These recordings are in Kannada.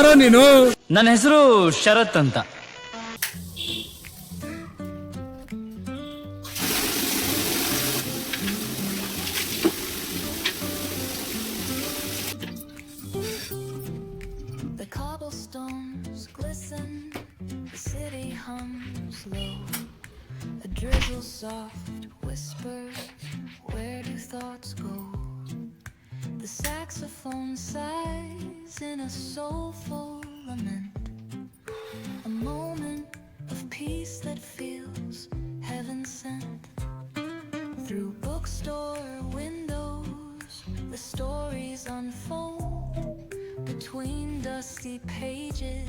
ಯಾರೋ ನೀನು ನನ್ನ ಹೆಸರು ಶರತ್ ಅಂತ The cobblestones glisten, the city hums low. A drizzle soft whispers, where do thoughts go? The saxophone sighs in a soulful lament. A moment of peace that feels heaven sent. Through bookstore windows, the stories unfold. Between dusty pages,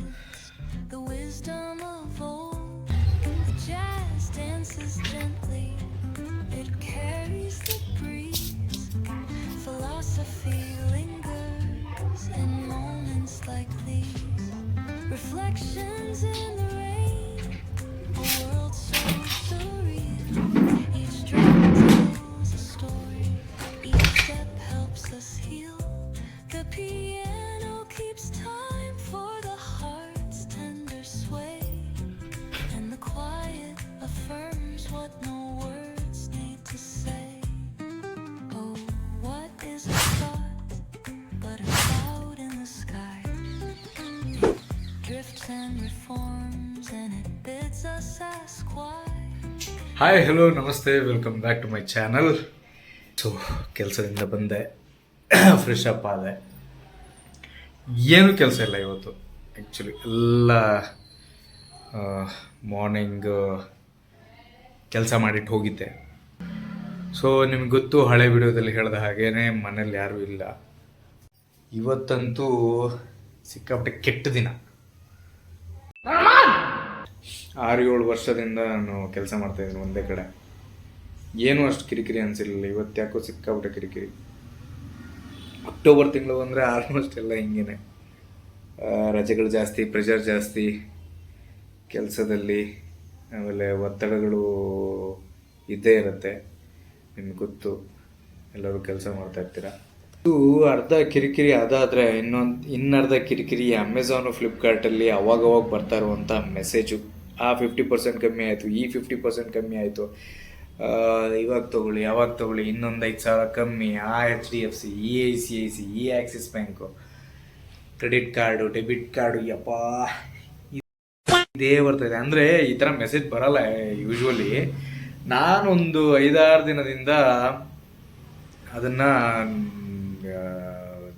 hi hello namaste welcome back to my channel so ಕೆಲಸದಿಂದ ಬಂದೆ ಫ್ರೆಶ್ ಅಪ್ ಆದೆ. ಏನೂ ಕೆಲಸ ಇಲ್ಲ ಇವತ್ತು ಆ್ಯಕ್ಚುಲಿ ಎಲ್ಲ ಮಾರ್ನಿಂಗ್ ಕೆಲಸ ಮಾಡಿಟ್ಟು ಹೋಗಿದ್ದೆ. ಸೊ ನಿಮ್ಗೆ ಗೊತ್ತು, ಹಳೆ ವಿಡಿಯೋದಲ್ಲಿ ಹೇಳಿದ ಹಾಗೇ ಮನೇಲಿ ಯಾರೂ ಇಲ್ಲ. ಇವತ್ತಂತೂ ಸಿಕ್ಕಾಪಟ್ಟೆ ಕೆಟ್ಟ ದಿನ. ಆರು ಏಳು ವರ್ಷದಿಂದ ನಾನು ಕೆಲಸ ಮಾಡ್ತಾ ಇದ್ದೀನಿ ಒಂದೇ ಕಡೆ. ಏನೂ ಅಷ್ಟು ಕಿರಿಕಿರಿ ಅನಿಸಿರಲಿಲ್ಲ. ಇವತ್ತು ಯಾಕೋ ಸಿಕ್ಕಾಬಿಟ್ಟೆ ಕಿರಿಕಿರಿ. ಅಕ್ಟೋಬರ್ ತಿಂಗಳು ಅಂದರೆ ಆಲ್ಮೋಸ್ಟ್ ಎಲ್ಲ ಹಿಂಗೇನೆ. ರಜೆಗಳು ಜಾಸ್ತಿ ಪ್ರೆಷರ್ ಜಾಸ್ತಿ, ಕೆಲಸದಲ್ಲಿ ಆಮೇಲೆ ಒತ್ತಡಗಳು ಇದ್ದೇ ಇರುತ್ತೆ. ನಿಮ್ಗೆ ಗೊತ್ತು, ಎಲ್ಲರೂ ಕೆಲಸ ಮಾಡ್ತಾ ಇರ್ತೀರಾ? ಇದು ಅರ್ಧ ಕಿರಿಕಿರಿ ಅದಾದರೆ ಇನ್ನೊಂದು ಇನ್ನರ್ಧ ಕಿರಿಕಿರಿ ಅಮೆಝಾನು ಫ್ಲಿಪ್ಕಾರ್ಟಲ್ಲಿ ಅವಾಗ ಅವಾಗ ಬರ್ತಾ ಇರುವಂಥ ಮೆಸೇಜು ಆ ಫಿಫ್ಟಿ ಪರ್ಸೆಂಟ್ ಕಮ್ಮಿ ಆಯಿತು, ಈ ಫಿಫ್ಟಿ ಪರ್ಸೆಂಟ್ ಕಮ್ಮಿ ಆಯಿತು. ಇವಾಗ ತಗೊಳ್ಳಿ ಯಾವಾಗ ತಗೊಳ್ಳಿ, ಇನ್ನೊಂದು ಐದು ಸಾವಿರ ಕಮ್ಮಿ. ಆ H D F C E I C I C E Axis bank credit card debit card ಯಪ್ಪ. ಇದೇ ಬರ್ತದೆ ಅಂದರೆ ಈ ಥರ ಮೆಸೇಜ್ ಬರಲ್ಲ ಯೂಶ್ವಲಿ ನಾನೊಂದು ಐದಾರು ದಿನದಿಂದ ಅದನ್ನು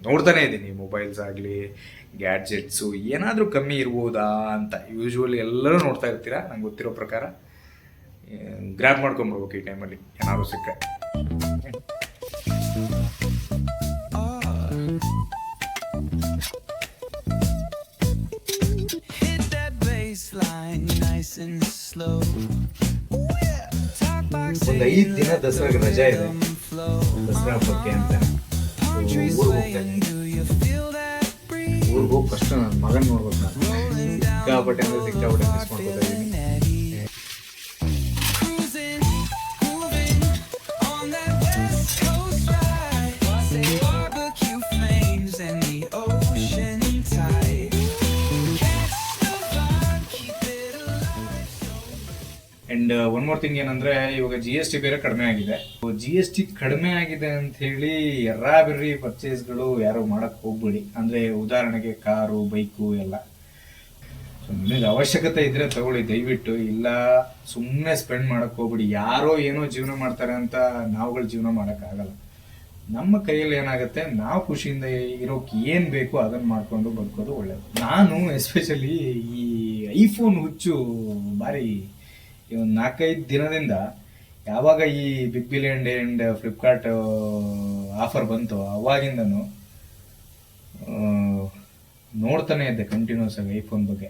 ನೋಡ್ತಾನೆ ಇದ್ದೀನಿ ಮೊಬೈಲ್ಸ್ ಆಗಲಿ ಗ್ಯಾಡ್ಜೆಟ್ಸು ಏನಾದರೂ ಕಮ್ಮಿ ಇರ್ಬೋದಾ ಅಂತ. ಯೂಶ್ವಲಿ ಎಲ್ಲರೂ ನೋಡ್ತಾ ಇರ್ತೀರಾ? ನಂಗೆ ಗೊತ್ತಿರೋ ಪ್ರಕಾರ. ಗ್ರ್ಯಾಪ್ ಮಾಡ್ಕೊಂಬರ್ಬೇಕು ಈ ಟೈಮಲ್ಲಿ ಏನಾದರೂ ಸಿಕ್ಕ ಒಂದು ಐದು ದಿನ ದಸರಾಗೆ ರಜಾ ಇದೆ. ದಸರಾ ಹಬ್ಬಕ್ಕೆ ಅಂತ. ಊರಿಗೆ ಹೋಗಿ ಫಸ್ಟ್ ನನ್ನ ಮಗನ ನೋಡ್ಬೇಕು. ನಾನು ಸಿಕ್ಕಾಪಟ್ಟೆ ಅಂದರೆ ಸಿಕ್ಕಾಪಟ್ಟೆ ಮಿಸ್ ಮಾಡ್ಕೋತಾ ಇದ್ದೀನಿ. ಒನ್ ಮೋರ್ ಥಿಂಗ್ ಏನಂದ್ರೆ, ಇವಾಗ ಜಿ ಎಸ್ ಟಿ ಬೇರೆ ಕಡಿಮೆ ಆಗಿದೆ. ಜಿ ಎಸ್ ಟಿ ಕಡಿಮೆ ಆಗಿದೆ ಅಂತ ಹೇಳಿ ಎರ್ರಾಬಿರ್ರಿ ಪರ್ಚೇಸ್ಗಳು ಯಾರು ಮಾಡಕ್ ಹೋಗ್ಬೇಡಿ. ಅಂದ್ರೆ ಉದಾಹರಣೆಗೆ ಕಾರು, ಬೈಕು ಎಲ್ಲ. ನಿಮಗೆ ಅವಶ್ಯಕತೆ ಇದ್ರೆ ತಗೊಳ್ಳಿ. ದಯವಿಟ್ಟು ಇಲ್ಲ ಸುಮ್ಮನೆ ಸ್ಪೆಂಡ್ ಮಾಡಕ್ ಹೋಗ್ಬಿಡಿ. ಯಾರೋ ಏನೋ ಜೀವನ ಮಾಡ್ತಾರೆ ಅಂತ ನಾವುಗಳು ಜೀವನ ಮಾಡಕ್ ಆಗಲ್ಲ ನಮ್ಮ ಕೈಯಲ್ಲಿ ಏನಾಗುತ್ತೆ, ನಾವು ಖುಷಿಯಿಂದ ಇರೋಕೆ ಏನು ಬೇಕೋ ಅದನ್ನು ಮಾಡಿಕೊಂಡು ಬದುಕೋದು ಒಳ್ಳೆಯದು ನಾನು ಎಸ್ಪೆಷಲಿ ಈ ಐಫೋನ್ ಹುಚ್ಚು ಭಾರಿ ಈ ಒಂದು ನಾಲ್ಕೈದು ದಿನದಿಂದ ಯಾವಾಗ ಈ big billion day and Flipkart offer ಬಂತು ಅವಾಗಿಂದನು ನೋಡ್ತಾನೆ ಇದ್ದೆ ಕಂಟಿನ್ಯೂಸ್ ಆಗಿ ಐಫೋನ್ ಬಗ್ಗೆ.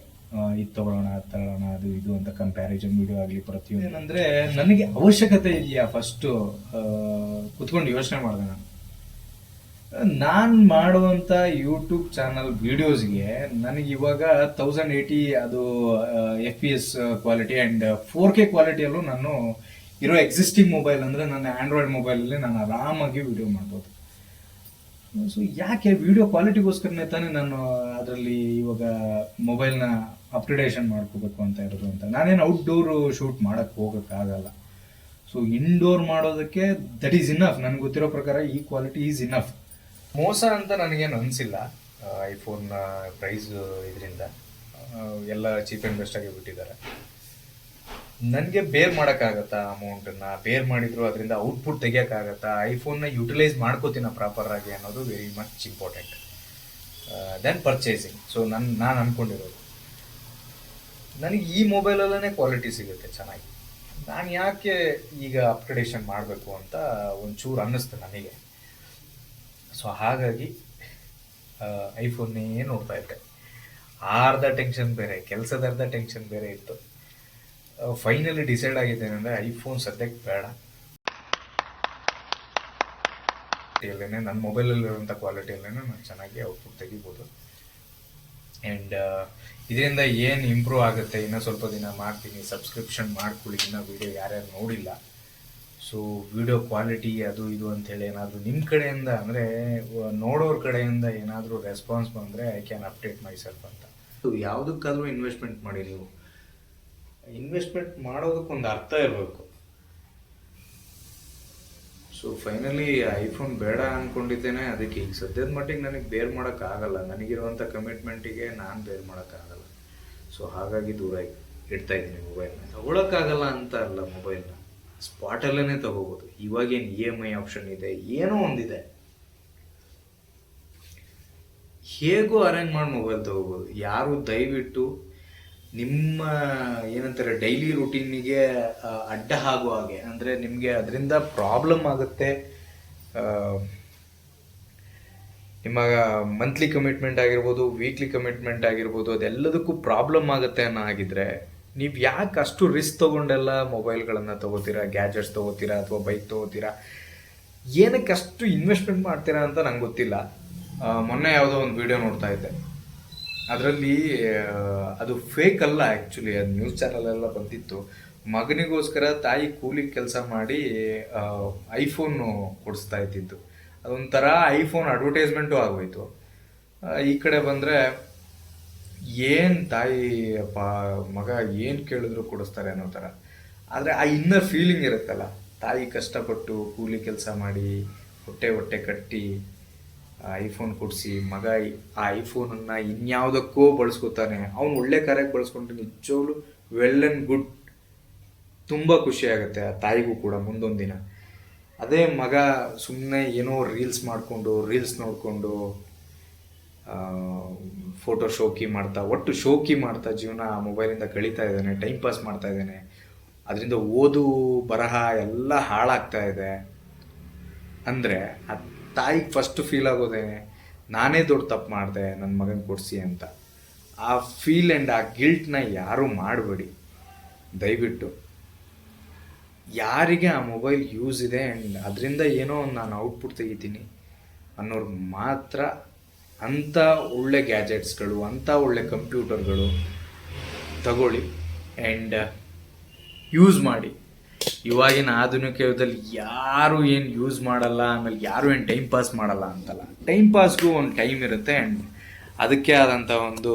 ಇದು ತಗೊಳ್ಳೋಣ, ಅದು ತಗೊಳ್ಳೋಣ, ಅದು ಇದು ಅಂತ ಕಂಪ್ಯಾರಿಸನ್ ವಿಡಿಯೋ ಆಗಲಿ ಪ್ರತಿಯೊಂದು. ಏನಂದ್ರೆ ನನಗೆ ಅವಶ್ಯಕತೆ ಇದೆಯಾ ಫಸ್ಟು ಕುತ್ಕೊಂಡು ಯೋಚನೆ ಮಾಡಿದೆ ನಾನು. ನಾನು ಮಾಡುವಂಥ ಯೂಟ್ಯೂಬ್ ಚಾನಲ್ ವೀಡಿಯೋಸ್ಗೆ ನನಗೆ ಇವಾಗ ತೌಸಂಡ್ ಏಯ್ಟಿ ಅದು F P S quality and four K ಕ್ವಾಲಿಟಿಯಲ್ಲೂ ನಾನು ಇರೋ ಎಕ್ಸಿಸ್ಟಿಂಗ್ ಮೊಬೈಲ್ ಅಂದರೆ ನನ್ನ ಆ್ಯಂಡ್ರಾಯ್ಡ್ ಮೊಬೈಲಲ್ಲಿ ನಾನು ಆರಾಮಾಗಿ ವಿಡಿಯೋ ಮಾಡ್ಬೋದು. ಸೊ ಯಾಕೆ ವಿಡಿಯೋ ಕ್ವಾಲಿಟಿಗೋಸ್ಕರನೇ ತಾನೇ ನಾನು ಅದರಲ್ಲಿ ಇವಾಗ ಮೊಬೈಲ್ನ ಅಪ್ಗ್ರೇಡೇಷನ್ ಮಾಡ್ಕೋಬೇಕು ಅಂತ ಇರೋದು ಅಂತ. ನಾನೇನು ಔಟ್ಡೋರ್ ಶೂಟ್ ಮಾಡಕ್ಕೆ ಹೋಗೋಕ್ಕಾಗಲ್ಲ ಸೊ ಇಂಡೋರ್ ಮಾಡೋದಕ್ಕೆ ದಟ್ ಈಸ್ ಇನಫ್ ನನಗೆ ಗೊತ್ತಿರೋ ಪ್ರಕಾರ ಈ ಕ್ವಾಲಿಟಿ ಈಸ್ ಇನಫ್ ಮೋಸ ಅಂತ ನನಗೇನು ಅನಿಸಿಲ್ಲ. ಐಫೋನ್ ಪ್ರೈಸ್ ಇದರಿಂದ ಎಲ್ಲ ಚೀಪ್ ಆ್ಯಂಡ್ ಬೆಸ್ಟ್ ಆಗಿ ಬಿಟ್ಟಿದ್ದಾರೆ. ನನಗೆ ಬೇರ್ ಮಾಡೋಕ್ಕಾಗತ್ತಾ ಅಮೌಂಟನ್ನು ಬೇರ್ ಮಾಡಿದ್ರು ಅದರಿಂದ ಔಟ್ಪುಟ್ ತೆಗಿಯೋಕ್ಕಾಗತ್ತಾ? ಐಫೋನ್ನ ಯುಟಿಲೈಸ್ ಮಾಡ್ಕೋತೀನ ಪ್ರಾಪರ್ ಆಗಿ ಅನ್ನೋದು very much important then purchasing so ನನ್ನ ನಾನು ಅಂದ್ಕೊಂಡಿರೋದು ನನಗೆ ಈ ಮೊಬೈಲಲ್ಲೇ ಕ್ವಾಲಿಟಿ ಸಿಗುತ್ತೆ ಚೆನ್ನಾಗಿ. ನಾನು ಯಾಕೆ ಈಗ ಅಪ್ಗ್ರೇಡೇಷನ್ ಮಾಡಬೇಕು ಅಂತ ಒಂಚೂರು ಅನ್ನಿಸ್ತು ನನಗೆ. ಸೊ ಹಾಗಾಗಿ ಐಫೋನ್ನೇ ನೋಡ್ತಾ ಇದ್ದೆ. ಅರ್ಧ ಟೆನ್ಷನ್ ಬೇರೆ, ಕೆಲಸದ ಅರ್ಧ ಟೆನ್ಷನ್ ಬೇರೆ ಇತ್ತು. ಫೈನಲಿ ಡಿಸೈಡ್ ಆಗಿದ್ದೇನೆ ಅಂದರೆ ಐಫೋನ್ ಸದ್ಯಕ್ಕೆ ಬೇಡ. ಕ್ವಾಲಿಟಿಯಲ್ಲೇ ನನ್ನ ಮೊಬೈಲಲ್ಲಿರುವಂಥ ಕ್ವಾಲಿಟಿಯಲ್ಲೇ ನಾನು ಚೆನ್ನಾಗಿ ಔಟ್ಪುಟ್ ತೆಗಿಬೋದು. ಆ್ಯಂಡ್ ಇದರಿಂದ ಏನು ಇಂಪ್ರೂವ್ ಆಗುತ್ತೆ, ಇನ್ನೂ ಸ್ವಲ್ಪ ದಿನ ಮಾಡ್ತೀನಿ ಸಬ್ಸ್ಕ್ರಿಪ್ಷನ್ ಮಾಡ್ಕೊಳ್ಳಿ, ಇನ್ನೂ ವೀಡಿಯೋ ಯಾರ್ಯಾರು ನೋಡಿಲ್ಲ. ಸೊ ವಿಡಿಯೋ ಕ್ವಾಲಿಟಿ ಅದು ಇದು ಅಂಥೇಳಿ ಏನಾದರೂ ನಿಮ್ಮ ಕಡೆಯಿಂದ ಅಂದರೆ ನೋಡೋರ ಕಡೆಯಿಂದ ಏನಾದರೂ ರೆಸ್ಪಾನ್ಸ್ ಬಂದರೆ I can update myself ಅಂತ ಯಾವುದಕ್ಕಾದರೂ ಇನ್ವೆಸ್ಟ್ಮೆಂಟ್ ಮಾಡಿ ನೀವು. ಇನ್ವೆಸ್ಟ್ಮೆಂಟ್ ಮಾಡೋದಕ್ಕೊಂದು ಅರ್ಥ ಇರಬೇಕು. ಸೊ ಫೈನಲಿ ಐಫೋನ್ ಬೇಡ ಅಂದ್ಕೊಂಡಿದ್ದೇನೆ ಅದಕ್ಕೆ ಈಗ ಸದ್ಯದ ಮಟ್ಟಿಗೆ ನನಗೆ ಬೇರ್ ಮಾಡೋಕ್ಕಾಗಲ್ಲ ನನಗಿರುವಂಥ ಕಮಿಟ್ಮೆಂಟಿಗೆ ನಾನು ಬೇರ್ ಮಾಡೋಕ್ಕಾಗಲ್ಲ ಸೊ ಹಾಗಾಗಿ ದೂರ ಇಡ್ತಾ ಇದ್ದೀನಿ ಮೊಬೈಲ್ನ ತಗೊಳಕ್ಕಾಗಲ್ಲ ಅಂತ ಅಲ್ಲ ಮೊಬೈಲ್ನ ಸ್ಪಾಟಲ್ಲೇ ತಗೋಬೋದು. ಇವಾಗೇನು ಇ ಎಂ ಐ ಆಪ್ಷನ್ ಇದೆ, ಏನೋ ಒಂದಿದೆ. ಹೇಗೂ ಅರೇಂಜ್ ಮಾಡಿ ಮೊಬೈಲ್ ತಗೋಬೋದು. ಯಾರು ದಯವಿಟ್ಟು ನಿಮ್ಮ, ಏನಂತಾರೆ ಡೈಲಿ ರುಟೀನಿಗೆ ಅಡ್ಡ ಆಗುವ ಹಾಗೆ, ಅಂದರೆ ನಿಮಗೆ ಅದರಿಂದ ಪ್ರಾಬ್ಲಮ್ ಆಗುತ್ತೆ ನಿಮ್ಮ ಮಂತ್ಲಿ ಕಮಿಟ್ಮೆಂಟ್ ಆಗಿರ್ಬೋದು ವೀಕ್ಲಿ ಕಮಿಟ್ಮೆಂಟ್ ಆಗಿರ್ಬೋದು, ಅದೆಲ್ಲದಕ್ಕೂ ಪ್ರಾಬ್ಲಮ್ ಆಗುತ್ತೆ ಅನ್ನೋ ಹಾಗಿದ್ರೆ ನೀವು ಯಾಕೆ ಅಷ್ಟು ರಿಸ್ಕ್ ತೊಗೊಂಡೆಲ್ಲ ಮೊಬೈಲ್ಗಳನ್ನು ತೊಗೋತೀರಾ ಗ್ಯಾಜೆಟ್ಸ್ ತೊಗೋತೀರಾ ಅಥವಾ ಬೈಕ್ ತೊಗೋತೀರಾ? ಏನಕ್ಕೆ ಅಷ್ಟು ಇನ್ವೆಸ್ಟ್ಮೆಂಟ್ ಮಾಡ್ತೀರಾ ಅಂತ ನಂಗೆ ಗೊತ್ತಿಲ್ಲ. ಮೊನ್ನೆ ಯಾವುದೋ ಒಂದು ವಿಡಿಯೋ ನೋಡ್ತಾ ಇದ್ದೆ. ಅದರಲ್ಲಿ ಅದು ಫೇಕ್ ಅಲ್ಲ ಆ್ಯಕ್ಚುಲಿ ಅದು ನ್ಯೂಸ್ ಚಾನಲೆಲ್ಲ ಬಂದಿತ್ತು. ಮಗನಿಗೋಸ್ಕರ ತಾಯಿ ಕೂಲಿ ಕೆಲಸ ಮಾಡಿ ಐಫೋನ್ ಕೊಡಿಸ್ತಾ ಇದ್ದಿದ್ದು. ಅದೊಂಥರ ಐಫೋನ್ ಅಡ್ವರ್ಟೈಸ್ಮೆಂಟು ಆಗೋಯ್ತು. ಈ ಕಡೆ ಬಂದರೆ ಏನು ತಾಯಿ ಪಾ ಮಗ ಏನು ಕೇಳಿದ್ರು ಕೊಡಿಸ್ತಾರೆ ಅನ್ನೋ ಥರ. ಆದರೆ ಆ ಇನ್ನರ್ ಫೀಲಿಂಗ್ ಇರುತ್ತಲ್ಲ, ತಾಯಿ ಕಷ್ಟಪಟ್ಟು ಕೂಲಿ ಕೆಲಸ ಮಾಡಿ, ಹೊಟ್ಟೆ ಹೊಟ್ಟೆ ಕಟ್ಟಿ ಐಫೋನ್ ಕೊಡಿಸಿ, ಮಗ ಆ ಐಫೋನನ್ನು ಇನ್ಯಾವುದಕ್ಕೋ ಬಳಸ್ಕೊತಾನೆ, ಅವ್ನು ಒಳ್ಳೆ ಕಾರ್ಯಕ್ಕೆ ಬಳಸ್ಕೊಂಡ್ರೆ ನಿಜವಾಗ್ಲೂ ವೆಲ್ ಆ್ಯಂಡ್ ಗುಡ್ ತುಂಬ ಖುಷಿ ಆಗುತ್ತೆ ಆ ತಾಯಿಗೂ ಕೂಡ ಮುಂದೊಂದು ದಿನ. ಅದೇ ಮಗ ಸುಮ್ಮನೆ ಏನೋ ರೀಲ್ಸ್ ಮಾಡಿಕೊಂಡು ರೀಲ್ಸ್ ನೋಡಿಕೊಂಡು ಫೋಟೋ ಶೋಕಿ ಮಾಡ್ತಾ, ಒಟ್ಟು ಶೋಕಿ ಮಾಡ್ತಾ ಜೀವನ ಮೊಬೈಲಿಂದ ಕಳೀತಾ ಇದ್ದಾನೆ ಟೈಮ್ ಪಾಸ್ ಮಾಡ್ತಾ ಇದ್ದಾನೆ. ಅದರಿಂದ ಓದು, ಬರಹ ಎಲ್ಲ ಹಾಳಾಗ್ತಾ ಇದೆ. ಅಂದರೆ, ಆ ತಾಯಿಗೆ ಫಸ್ಟ್ ಫೀಲ್ ಆಗೋದೇನೆ ನಾನೇ ದೊಡ್ಡ ತಪ್ಪು ಮಾಡಿದೆ ನನ್ನ ಮಗನ ಕೊಡಿಸಿ ಅಂತ. ಆ ಫೀಲ್ ಆ್ಯಂಡ್ ಆ ಗಿಲ್ಟ್ನ ಯಾರೂ ಮಾಡಬೇಡಿ. ದಯವಿಟ್ಟು. ಯಾರಿಗೆ ಆ ಮೊಬೈಲ್ ಯೂಸ್ ಇದೆ ಆ್ಯಂಡ್ ಅದರಿಂದ ಏನೋ ನಾನು ಔಟ್ಪುಟ್ ತೆಗಿತೀನಿ ಅನ್ನೋರು ಮಾತ್ರ ಅಂಥ ಒಳ್ಳೆ ಗ್ಯಾಜೆಟ್ಸ್ಗಳು, ಅಂಥ ಒಳ್ಳೆ ಕಂಪ್ಯೂಟರ್ಗಳು ತಗೊಳ್ಳಿ ಆ್ಯಂಡ್ ಯೂಸ್ ಮಾಡಿ. ಇವಾಗಿನ ಆಧುನಿಕ ಯುಗದಲ್ಲಿ ಯಾರು ಏನು ಯೂಸ್ ಮಾಡಲ್ಲ, ಆಮೇಲೆ ಯಾರು ಏನು ಟೈಮ್ ಪಾಸ್ ಮಾಡಲ್ಲ ಅಂತಲ್ಲ. ಟೈಮ್ ಪಾಸ್ಗೂ ಒಂದು ಟೈಮ್ ಇರುತ್ತೆ ಆ್ಯಂಡ್ ಅದಕ್ಕೆ ಆದಂಥ ಒಂದು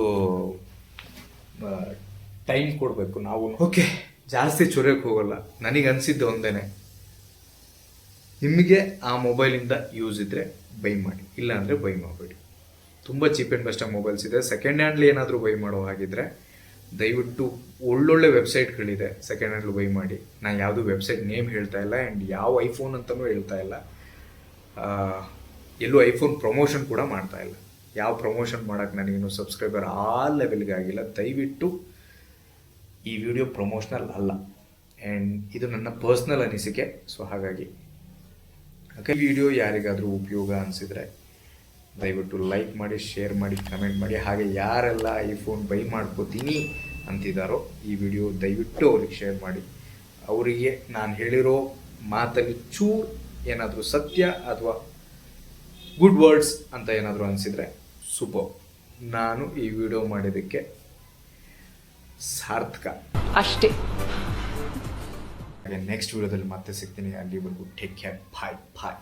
ಟೈಮ್ ಕೊಡಬೇಕು ನಾವು. ಓಕೆ ಜಾಸ್ತಿ ಚೊರಕ್ಕೆ ಹೋಗಲ್ಲ. ನನಗೆ ಅನಿಸಿದ್ದು ಒಂದೇನೆ. ನಿಮಗೆ ಆ ಮೊಬೈಲಿಂದ ಯೂಸ್ ಇದ್ದರೆ ಬೈ ಮಾಡಿ, ಇಲ್ಲಾಂದರೆ ಬೈ ಮಾಡಬೇಡಿ. ತುಂಬ ಚೀಪ್ ಆ್ಯಂಡ್ ಬೆಸ್ಟಾಗಿ ಮೊಬೈಲ್ಸ್ ಇದೆ. ಸೆಕೆಂಡ್ ಹ್ಯಾಂಡ್ಲಿ ಏನಾದರೂ ಬೈ ಮಾಡೋ ಹಾಗಿದ್ರೆ, ದಯವಿಟ್ಟು ಒಳ್ಳೊಳ್ಳೆ ವೆಬ್ಸೈಟ್ಗಳಿದೆ ಸೆಕೆಂಡ್ ಹ್ಯಾಂಡ್ಲು ಬೈ ಮಾಡಿ. ನಾನು ಯಾವುದೂ ವೆಬ್ಸೈಟ್ ನೇಮ್ ಹೇಳ್ತಾ ಇಲ್ಲ ಆ್ಯಂಡ್ ಯಾವ ಐಫೋನ್ ಅಂತಲೂ ಹೇಳ್ತಾ ಇಲ್ಲ. ಎಲ್ಲೂ ಐಫೋನ್ ಪ್ರಮೋಷನ್ ಕೂಡ ಮಾಡ್ತಾ ಇಲ್ಲ. ಯಾವ ಪ್ರಮೋಷನ್ ಮಾಡೋಕ್ಕೆ ನನಗಿನ್ನೂ ಸಬ್ಸ್ಕ್ರೈಬರ್ ಆ ಲೆವೆಲ್ಗೆ ಆಗಿಲ್ಲ. ದಯವಿಟ್ಟು ಈ ವಿಡಿಯೋ ಪ್ರಮೋಷನಲ್ ಅಲ್ಲ. ಆ್ಯಂಡ್ ಇದು ನನ್ನ ಪರ್ಸ್ನಲ್ ಅನಿಸಿಕೆ. ಸೊ ಹಾಗಾಗಿ ಈ ವಿಡಿಯೋ ಯಾರಿಗಾದರೂ ಉಪಯೋಗ ಅನಿಸಿದರೆ ದಯವಿಟ್ಟು ಲೈಕ್ ಮಾಡಿ ಶೇರ್ ಮಾಡಿ ಕಮೆಂಟ್ ಮಾಡಿ. ಹಾಗೆ ಯಾರೆಲ್ಲ ಐಫೋನ್ ಬೈ ಮಾಡ್ಕೋತೀನಿ ಅಂತಿದ್ದಾರೋ ಈ ವಿಡಿಯೋ ದಯವಿಟ್ಟು ಅವ್ರಿಗೆ ಶೇರ್ ಮಾಡಿ. ಅವರಿಗೆ ನಾನು ಹೇಳಿರೋ ಮಾತಲ್ಲಿ ಚೂರು ಏನಾದರೂ ಸತ್ಯ ಅಥವಾ ಗುಡ್ ವರ್ಡ್ಸ್ ಅಂತ ಏನಾದರೂ ಅನಿಸಿದರೆ ಸೂಪರ್ ನಾನು ಈ ವಿಡಿಯೋ ಮಾಡಿದ್ದಕ್ಕೆ ಸಾರ್ಥಕ. ಅಷ್ಟೇ. ಹಾಗೆ ನೆಕ್ಸ್ಟ್ ವಿಡಿಯೋದಲ್ಲಿ ಮತ್ತೆ ಸಿಗ್ತೀನಿ. ಅಲ್ಲಿವರೆಗೂ ಟೇಕ್ ಕೇರ್ ಬಾಯ್ ಬಾಯ್